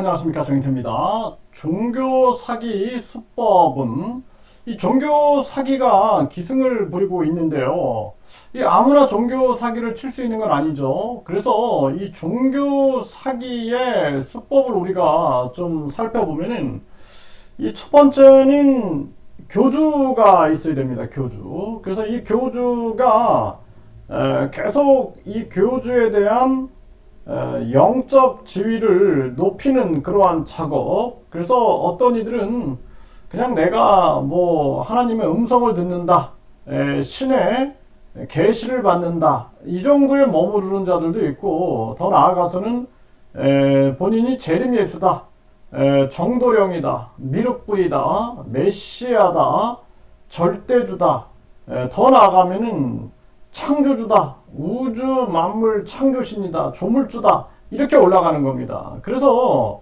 안녕하십니까 정인태입니다. 종교 사기 수법은 이 종교 사기가 기승을 부리고 있는데요. 이 아무나 종교 사기를 칠 수 있는 건 아니죠. 그래서 이 종교 사기의 수법을 우리가 좀 살펴보면은 이 첫 번째는 교주가 있어야 됩니다. 교주. 그래서 이 교주가 에, 계속 이 교주에 대한 어, 영적 지위를 높이는 그러한 작업. 그래서 어떤 이들은 그냥 내가 뭐 하나님의 음성을 듣는다, 에, 신의 계시를 받는다 이 정도에 머무르는 자들도 있고 더 나아가서는 에, 본인이 재림 예수다, 에, 정도령이다, 미륵부이다, 메시아다, 절대주다. 에, 더 나아가면은 창조주다, 우주 만물 창조신이다, 조물주다 이렇게 올라가는 겁니다. 그래서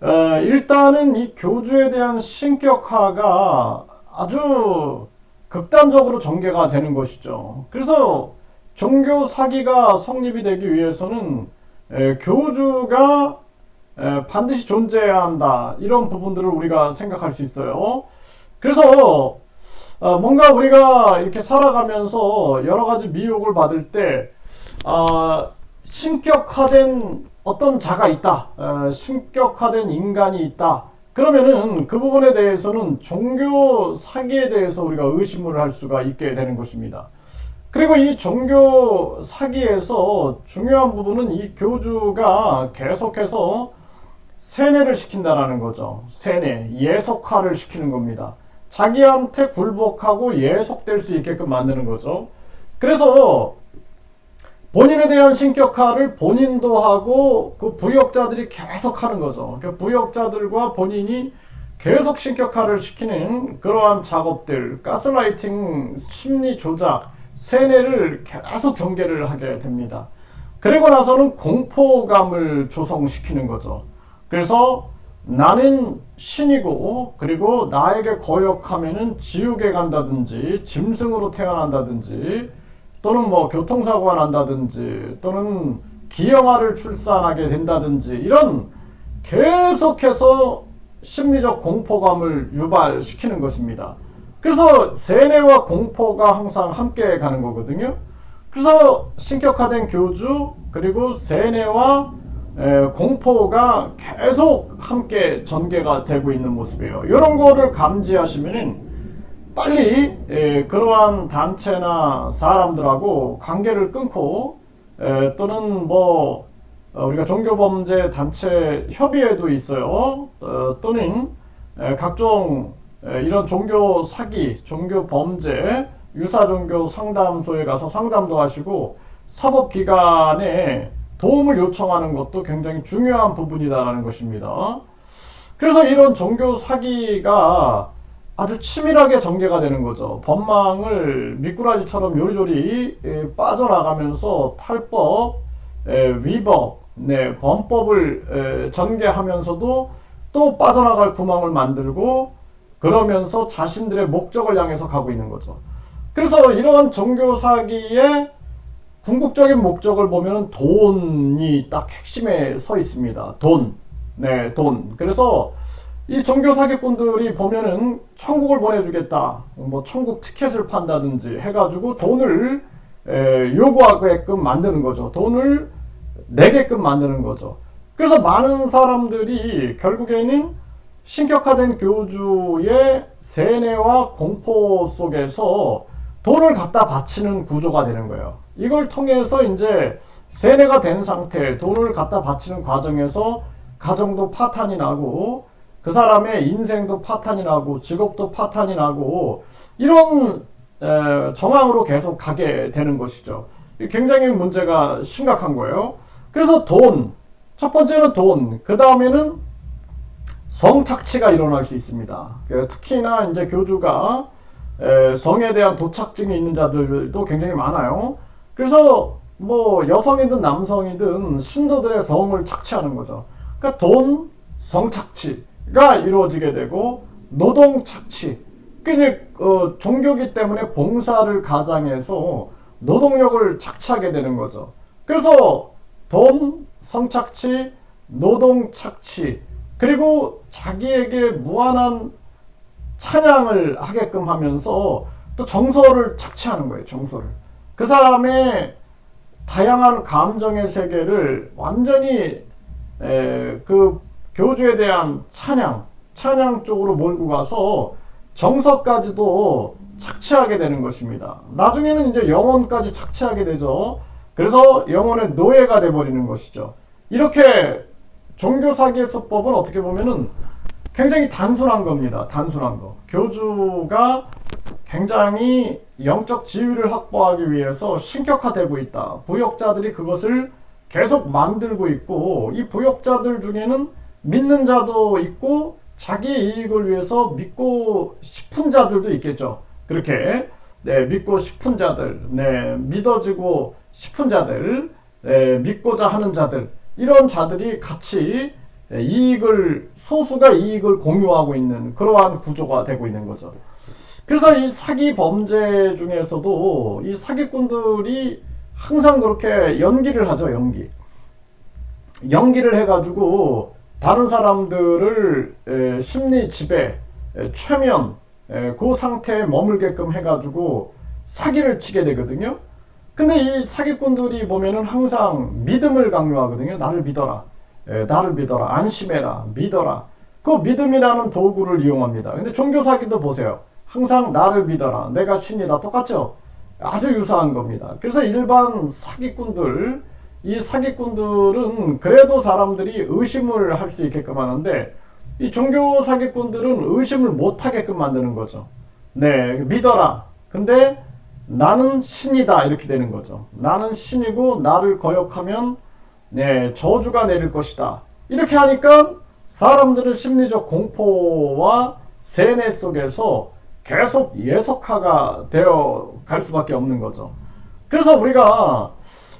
어, 일단은 이 교주에 대한 신격화가 아주 극단적으로 전개가 되는 것이죠. 그래서 종교 사기가 성립이 되기 위해서는 에, 교주가 에, 반드시 존재해야 한다 이런 부분들을 우리가 생각할 수 있어요. 그래서 어, 뭔가 우리가 이렇게 살아가면서 여러 가지 미혹을 받을 때, 어, 신격화된 어떤 자가 있다, 어, 신격화된 인간이 있다. 그러면은 그 부분에 대해서는 종교 사기에 대해서 우리가 의심을 할 수가 있게 되는 것입니다. 그리고 이 종교 사기에서 중요한 부분은 이 교주가 계속해서 세뇌를 시킨다라는 거죠. 세뇌, 예속화를 시키는 겁니다. 자기한테 굴복하고 예속될 수 있게끔 만드는 거죠. 그래서 본인에 대한 신격화를 본인도 하고 그 부역자들이 계속 하는 거죠. 그 부역자들과 본인이 계속 신격화를 시키는 그러한 작업들, 가스라이팅, 심리 조작, 세뇌를 계속 전개를 하게 됩니다. 그리고 나서는 공포감을 조성시키는 거죠. 그래서 나는 신이고 그리고 나에게 거역하면은 지옥에 간다든지 짐승으로 태어난다든지 또는 뭐 교통사고가 난다든지 또는 기형아를 출산하게 된다든지 이런 계속해서 심리적 공포감을 유발시키는 것입니다. 그래서 세뇌와 공포가 항상 함께 가는 거거든요. 그래서 신격화된 교주 그리고 세뇌와 에, 공포가 계속 함께 전개가 되고 있는 모습이에요. 이런 거를 감지하시면은 빨리 에, 그러한 단체나 사람들하고 관계를 끊고 에, 또는 뭐 어, 우리가 종교범죄 단체 협의회도 있어요. 어, 또는 에, 각종 에, 이런 종교 사기, 종교 범죄, 유사 종교 상담소에 가서 상담도 하시고 사법기관에 도움을 요청하는 것도 굉장히 중요한 부분이다라는 것입니다. 그래서 이런 종교 사기가 아주 치밀하게 전개가 되는 거죠. 법망을 미꾸라지처럼 요리조리 빠져나가면서 탈법, 위법, 네, 범법을 전개하면서도 또 빠져나갈 구멍을 만들고 그러면서 자신들의 목적을 향해서 가고 있는 거죠. 그래서 이러한 종교 사기의 궁극적인 목적을 보면 돈이 딱 핵심에 서 있습니다. 돈. 네, 돈. 그래서 이 종교 사기꾼들이 보면은 천국을 보내주겠다. 뭐 천국 티켓을 판다든지 해가지고 돈을 에, 요구하게끔 만드는 거죠. 돈을 내게끔 만드는 거죠. 그래서 많은 사람들이 결국에는 신격화된 교주의 세뇌와 공포 속에서 돈을 갖다 바치는 구조가 되는 거예요. 이걸 통해서 이제 세뇌가 된 상태, 돈을 갖다 바치는 과정에서 가정도 파탄이 나고 그 사람의 인생도 파탄이 나고 직업도 파탄이 나고 이런 에, 정황으로 계속 가게 되는 것이죠. 굉장히 문제가 심각한 거예요. 그래서 돈, 첫 번째는 돈, 그 다음에는 성착취가 일어날 수 있습니다. 그 특히나 이제 교주가 에, 성에 대한 도착증이 있는 자들도 굉장히 많아요. 그래서 뭐 여성이든 남성이든 신도들의 성을 착취하는 거죠. 그러니까 돈, 성 착취가 이루어지게 되고 노동 착취. 그러니까 어, 종교기 때문에 봉사를 가장해서 노동력을 착취하게 되는 거죠. 그래서 돈, 성 착취, 노동 착취, 그리고 자기에게 무한한 찬양을 하게끔 하면서 또 정서를 착취하는 거예요, 정서를. 그 사람의 다양한 감정의 세계를 완전히 에, 그 교주에 대한 찬양, 찬양 쪽으로 몰고 가서 정서까지도 착취하게 되는 것입니다. 나중에는 이제 영혼까지 착취하게 되죠. 그래서 영혼의 노예가 돼버리는 것이죠. 이렇게 종교 사기의 수법은 어떻게 보면은 굉장히 단순한 겁니다. 단순한 거. 교주가 굉장히 영적 지위를 확보하기 위해서 신격화되고 있다. 부역자들이 그것을 계속 만들고 있고 이 부역자들 중에는 믿는 자도 있고 자기 이익을 위해서 믿고 싶은 자들도 있겠죠. 그렇게 네, 믿고 싶은 자들, 네, 믿어지고 싶은 자들, 네, 믿고자 하는 자들 이런 자들이 같이 네, 이익을 소수가 이익을 공유하고 있는 그러한 구조가 되고 있는 거죠. 그래서 이 사기 범죄 중에서도 이 사기꾼들이 항상 그렇게 연기를 하죠, 연기. 연기를 해가지고 다른 사람들을 에, 심리 지배, 에, 최면, 에, 그 상태에 머물게끔 해가지고 사기를 치게 되거든요. 근데 이 사기꾼들이 보면은 항상 믿음을 강요하거든요. 나를 믿어라. 에, 나를 믿어라. 안심해라. 믿어라. 그 믿음이라는 도구를 이용합니다. 근데 종교 사기도 보세요. 항상 나를 믿어라. 내가 신이다. 똑같죠? 아주 유사한 겁니다. 그래서 일반 사기꾼들, 이 사기꾼들은 그래도 사람들이 의심을 할 수 있게끔 하는데 이 종교 사기꾼들은 의심을 못 하게끔 만드는 거죠. 네, 믿어라. 근데 나는 신이다 이렇게 되는 거죠. 나는 신이고 나를 거역하면 네, 저주가 내릴 것이다. 이렇게 하니까 사람들은 심리적 공포와 세뇌 속에서 계속 예속화가 되어 갈 수밖에 없는 거죠. 그래서 우리가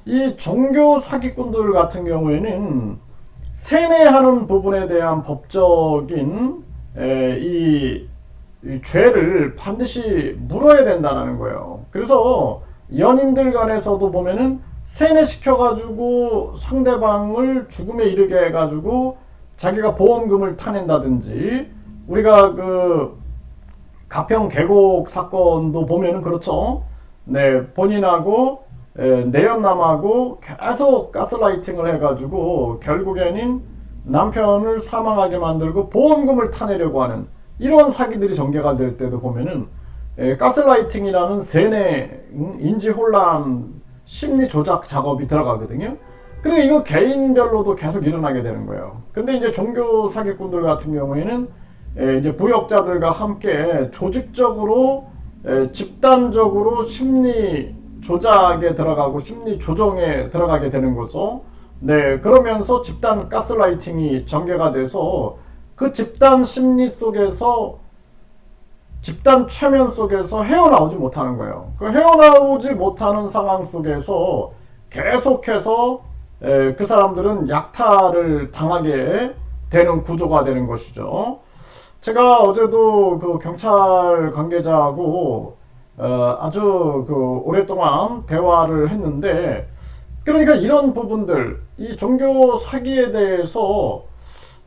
이 종교 사기꾼들 같은 경우에는 세뇌하는 부분에 대한 법적인 이 죄를 반드시 물어야 된다는 거예요. 그래서 연인들 간에서도 보면은 세뇌시켜가지고 상대방을 죽음에 이르게 해가지고 자기가 보험금을 타낸다든지 우리가 그 가평 계곡 사건도 보면은 그렇죠. 네, 본인하고 에, 내연남하고 계속 가스라이팅을 해가지고 결국에는 남편을 사망하게 만들고 보험금을 타내려고 하는 이런 사기들이 전개가 될 때도 보면은 에, 가스라이팅이라는 세뇌 음, 인지 혼란 심리 조작 작업이 들어가거든요. 그리고 이거 개인별로도 계속 일어나게 되는 거예요. 근데 이제 종교 사기꾼들 같은 경우에는 에, 이제 부역자들과 함께 조직적으로 에, 집단적으로 심리 조작에 들어가고 심리 조정에 들어가게 되는 거죠. 네, 그러면서 집단 가스라이팅이 전개가 돼서 그 집단 심리 속에서 집단 최면 속에서 헤어나오지 못하는 거예요. 그 헤어나오지 못하는 상황 속에서 계속해서 에, 그 사람들은 약탈을 당하게 되는 구조가 되는 것이죠. 제가 어제도 그 경찰 관계자하고 어, 아주 그 오랫동안 대화를 했는데 그러니까 이런 부분들 이 종교 사기에 대해서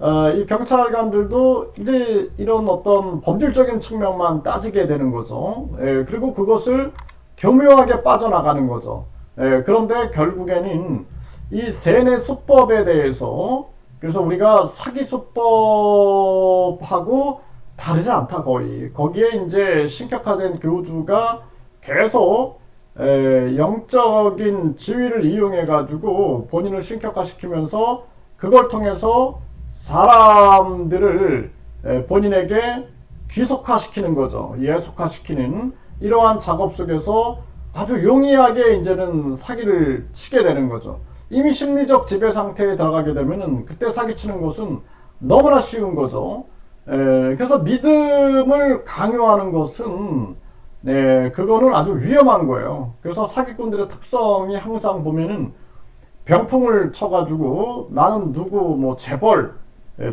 어, 이 경찰관들도 이제 이런 어떤 법률적인 측면만 따지게 되는 거죠. 예, 그리고 그것을 교묘하게 빠져나가는 거죠. 예, 그런데 결국에는 이 세뇌 수법에 대해서 그래서 우리가 사기 수법하고 다르지 않다 거의 거기에 이제 신격화된 교주가 계속 에, 영적인 지위를 이용해 가지고 본인을 신격화시키면서 그걸 통해서 사람들을 에, 본인에게 귀속화시키는 거죠 예속화시키는 이러한 작업 속에서 아주 용이하게 이제는 사기를 치게 되는 거죠. 이미 심리적 지배 상태에 들어가게 되면은 그때 사기치는 것은 너무나 쉬운 거죠. 에, 그래서 믿음을 강요하는 것은 네, 그거는 아주 위험한 거예요. 그래서 사기꾼들의 특성이 항상 보면은 병풍을 쳐가지고 나는 누구 뭐 재벌, 에,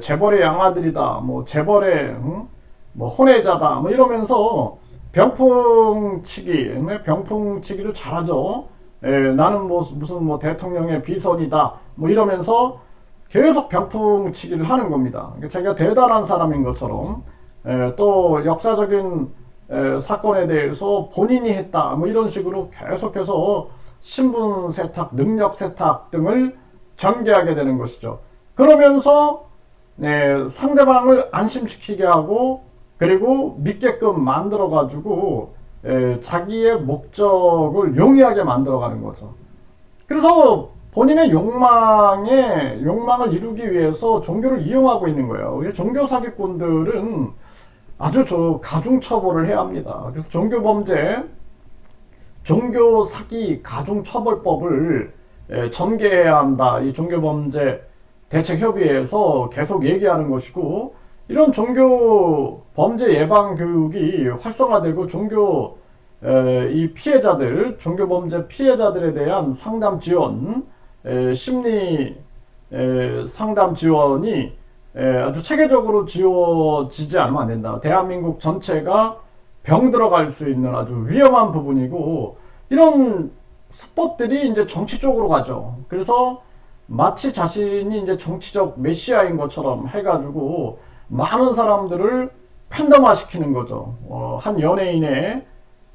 재벌의 양아들이다, 뭐 재벌의 응? 뭐 혼외자다, 뭐 이러면서 병풍치기, 병풍치기를 잘하죠. 에, 나는 뭐 무슨 뭐 대통령의 비선이다, 뭐 이러면서 계속 병풍치기를 하는 겁니다. 그러니까 자기가 대단한 사람인 것처럼 에, 또 역사적인 에, 사건에 대해서 본인이 했다 뭐 이런 식으로 계속해서 신분 세탁, 능력 세탁 등을 전개하게 되는 것이죠. 그러면서 네, 상대방을 안심시키게 하고 그리고 믿게끔 만들어 가지고 자기의 목적을 용이하게 만들어 가는 거죠. 그래서 본인의 욕망에 욕망을 이루기 위해서 종교를 이용하고 있는 거예요. 이 종교 사기꾼들은 아주 저 가중 처벌을 해야 합니다. 그래서 종교 범죄, 종교 사기 가중 처벌법을 에, 전개해야 한다. 이 종교 범죄 대책 협의회에서 계속 얘기하는 것이고 이런 종교 범죄 예방 교육이 활성화되고 종교 에, 이 피해자들, 종교 범죄 피해자들에 대한 상담 지원, 에, 심리 에, 상담 지원이 에, 아주 체계적으로 지워지지 않으면 안 된다. 대한민국 전체가 병 들어갈 수 있는 아주 위험한 부분이고 이런 수법들이 이제 정치 쪽으로 가죠. 그래서 마치 자신이 이제 정치적 메시아인 것처럼 해가지고 많은 사람들을 팬덤화 시키는 거죠. 어, 한 연예인의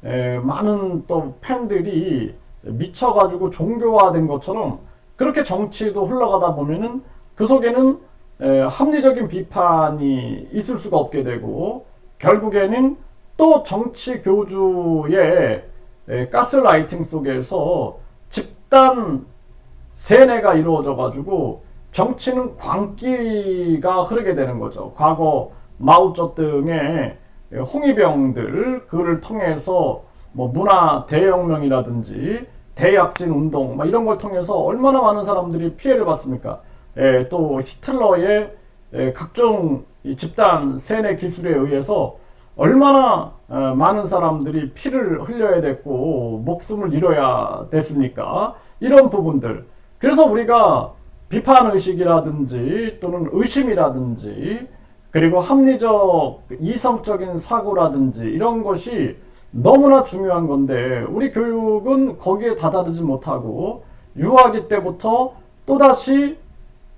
에, 많은 또 팬들이 미쳐가지고 종교화된 것처럼 그렇게 정치도 흘러가다 보면은 그 속에는 에, 합리적인 비판이 있을 수가 없게 되고 결국에는 또 정치 교주의 에, 가스라이팅 속에서 집단 세뇌가 이루어져 가지고 정치는 광기가 흐르게 되는 거죠. 과거 마오쩌둥의 홍위병들 그를 통해서 뭐 문화 대혁명이라든지 대약진 운동 막 이런 걸 통해서 얼마나 많은 사람들이 피해를 봤습니까? 예, 또 히틀러의 예, 각종 이 집단 세뇌 기술에 의해서 얼마나 어, 많은 사람들이 피를 흘려야 됐고 목숨을 잃어야 됐습니까? 이런 부분들. 그래서 우리가 비판 의식이라든지 또는 의심이라든지 그리고 합리적 이성적인 사고라든지 이런 것이 너무나 중요한 건데 우리 교육은 거기에 다다르지 못하고 유아기 때부터 또다시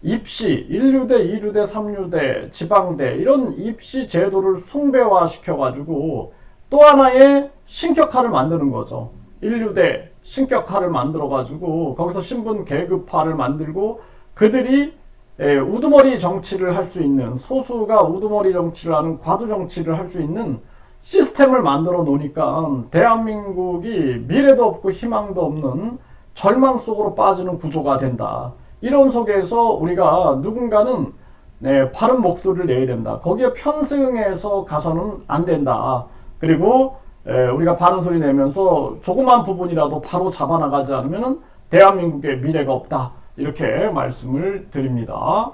입시 1류대, 2류대, 3류대, 지방대 이런 입시 제도를 숭배화 시켜 가지고 또 하나의 신격화를 만드는 거죠. 1류대 신격화를 만들어 가지고 거기서 신분 계급화를 만들고 그들이 에, 우두머리 정치를 할 수 있는 소수가 우두머리 정치를 하는 과도 정치를 할 수 있는 시스템을 만들어 놓으니까 대한민국이 미래도 없고 희망도 없는 절망 속으로 빠지는 구조가 된다. 이런 속에서 우리가 누군가는 네, 바른 목소리를 내야 된다. 거기에 편승해서 가서는 안 된다. 그리고 에, 우리가 바른 소리 내면서 조그만 부분이라도 바로 잡아나가지 않으면 대한민국의 미래가 없다. 이렇게 말씀을 드립니다.